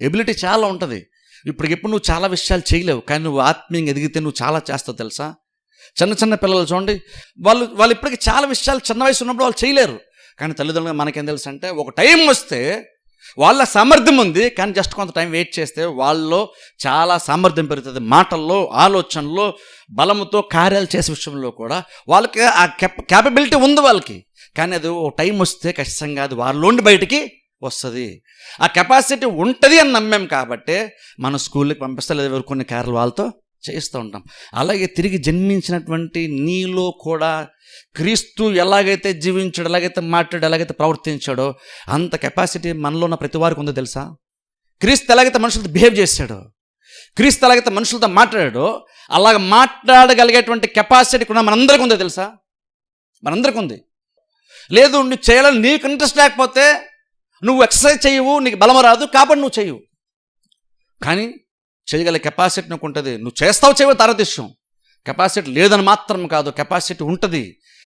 Ability చాలా ఉంటుంది. ఇప్పటికిప్పుడు నువ్వు చాలా విషయాలు చేయలేవు. కానీ నువ్వు ఆత్మీయంగా ఎదిగితే నువ్వు చాలా చేస్తావు తెలుసా? చిన్న చిన్న పిల్లలు చూడండి వాళ్ళు వాళ్ళు ఇప్పటికి చాలా విషయాలు చిన్న వయసు ఉన్నప్పుడు వాళ్ళు చేయలేరు. కానీ తల్లిదండ్రులు మనకేం తెలుసు అంటే ఒక టైం వస్తే వాళ్ళ సామర్థ్యం ఉంది కానీ జస్ట్ కొంత టైం వెయిట్ చేస్తే వాళ్ళలో చాలా సామర్థ్యం పెరుగుతుంది. మాటల్లో ఆలోచనలో బలముతో కార్యాలు చేసే విషయంలో కూడా వాళ్ళకి ఆ కెప్ క్యాపబిలిటీ ఉంది వాళ్ళకి. కానీ అది ఓ టైం వస్తే ఖచ్చితంగా అది వాళ్ళలోండి బయటికి వస్తుంది. ఆ కెపాసిటీ ఉంటుంది అని నమ్మాం కాబట్టి మన స్కూల్కి పంపిస్తలేదు ఎవరు కొన్ని కార్లు వాళ్ళతో చేస్తూ ఉంటాం. అలాగే తిరిగి జన్మించినటువంటి నీలో కూడా క్రీస్తు ఎలాగైతే జీవించాడు ఎలాగైతే మాట్లాడు ఎలాగైతే ప్రవర్తించాడో అంత కెపాసిటీ మనలో ఉన్న ప్రతి వారికి ఉందో తెలుసా? క్రీస్తు ఎలాగైతే మనుషులతో బిహేవ్ చేశాడో క్రీస్తు ఎలాగైతే మనుషులతో మాట్లాడాడో అలాగ మాట్లాడగలిగేటువంటి కెపాసిటీ కూడా మనందరికీ ఉందో తెలుసా? మనందరికీ ఉంది. లేదు నువ్వు చేయాలని నీకు ఇంట్రెస్ట్ లేకపోతే నువ్వు ఎక్సర్సైజ్ చేయవు నీకు బలం రాదు కాబట్టి నువ్వు చేయవు. కానీ చేయగల కెపాసిటీ నీకు ఉంటుంది నువ్వు చేస్తావు చేయవు తర్వాత కెపాసిటీ లేదని మాత్రం కాదు. కెపాసిటీ ఉంటుంది.